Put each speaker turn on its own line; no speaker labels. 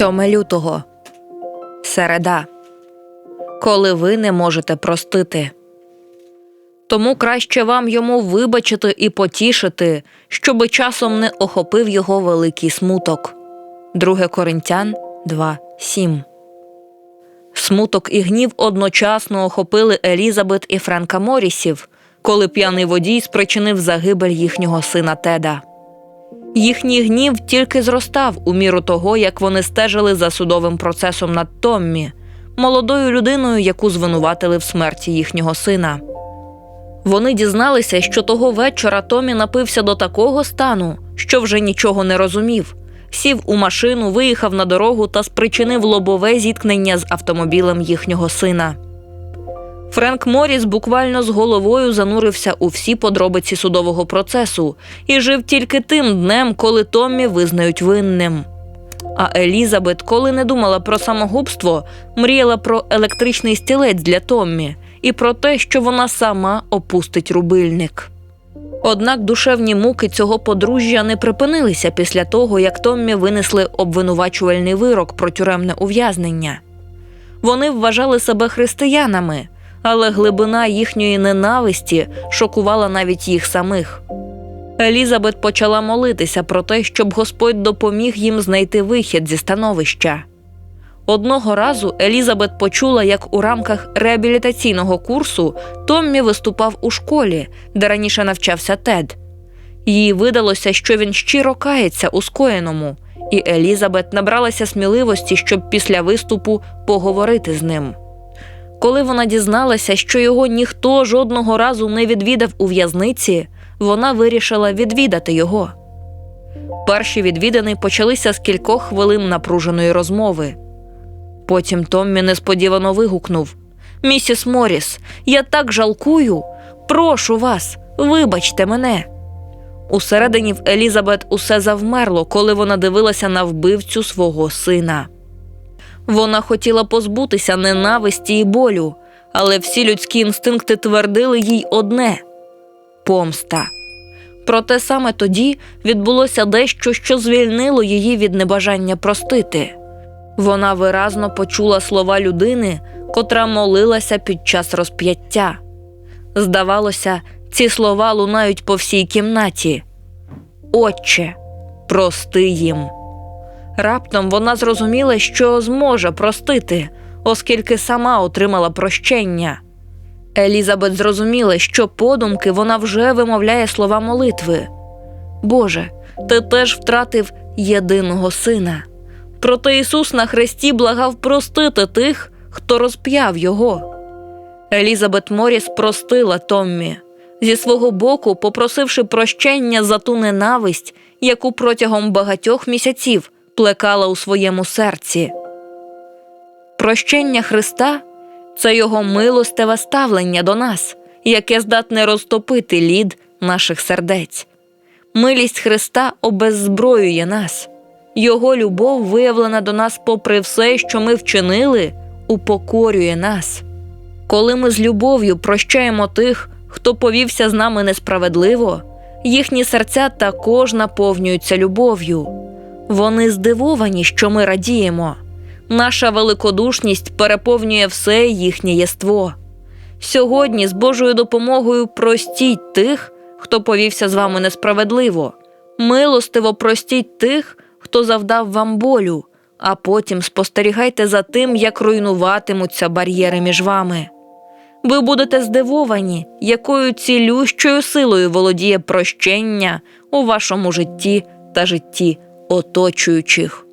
7 лютого. Середа. Коли ви не можете простити. Тому краще вам йому вибачити і потішити, щоби часом не охопив його великий смуток. 2 Коринтян 2.7 Смуток і гнів одночасно охопили Елізабет і Френка Морісів, коли п'яний водій спричинив загибель їхнього сина Теда. Їхній гнів тільки зростав у міру того, як вони стежили за судовим процесом над Томмі, молодою людиною, яку звинуватили в смерті їхнього сина. Вони дізналися, що того вечора Томі напився до такого стану, що вже нічого не розумів. Сів у машину, виїхав на дорогу та спричинив лобове зіткнення з автомобілем їхнього сина. Френк Моріс буквально з головою занурився у всі подробиці судового процесу і жив тільки тим днем, коли Томмі визнають винним. А Елізабет, коли не думала про самогубство, мріяла про електричний стілець для Томмі і про те, що вона сама опустить рубильник. Однак душевні муки цього подружжя не припинилися після того, як Томмі винесли обвинувачувальний вирок про тюремне ув'язнення. Вони вважали себе християнами, але глибина їхньої ненависті шокувала навіть їх самих. Елізабет почала молитися про те, щоб Господь допоміг їм знайти вихід зі становища. Одного разу Елізабет почула, як у рамках реабілітаційного курсу Томмі виступав у школі, де раніше навчався Тед. Їй видалося, що він щиро кається у скоєному, і Елізабет набралася сміливості, щоб після виступу поговорити з ним. Коли вона дізналася, що його ніхто жодного разу не відвідав у в'язниці, вона вирішила відвідати його. Перші відвідини почалися з кількох хвилин напруженої розмови. Потім Томмі несподівано вигукнув: Місіс Моріс, я так жалкую. Прошу вас, вибачте мене. Усередині в Елізабет усе завмерло, коли вона дивилася на вбивцю свого сина. Вона хотіла позбутися ненависті і болю, але всі людські інстинкти твердили їй одне помста. Проте саме тоді відбулося дещо, що звільнило її від небажання простити. Вона виразно почула слова людини, котра молилася під час розп'яття. Здавалося, ці слова лунають по всій кімнаті. Отче, прости їм. Раптом вона зрозуміла, що зможе простити, оскільки сама отримала прощення. Елізабет зрозуміла, що подумки вона вже вимовляє слова молитви. Боже, ти теж втратив єдиного сина. Проте Ісус на хресті благав простити тих, хто розп'яв його. Елізабет Моріс простила Томмі, зі свого боку, попросивши прощення за ту ненависть, яку протягом багатьох місяців плекала у своєму серці. Прощення Христа це його милостиве ставлення до нас, яке здатне розтопити лід наших сердець. Милість Христа обеззброює нас, Його любов, виявлена до нас, попри все, що ми вчинили, упокорює нас. Коли ми з любов'ю прощаємо тих, хто повівся з нами несправедливо, їхні серця також наповнюються любов'ю. Вони здивовані, що ми радіємо. Наша великодушність переповнює все їхнє єство. Сьогодні, з Божою допомогою, простіть тих, хто повівся з вами несправедливо, милостиво простіть тих, хто завдав вам болю, а потім спостерігайте за тим, як руйнуватимуться бар'єри між вами. Ви будете здивовані, якою цілющою силою володіє прощення у вашому житті та житті оточуючих.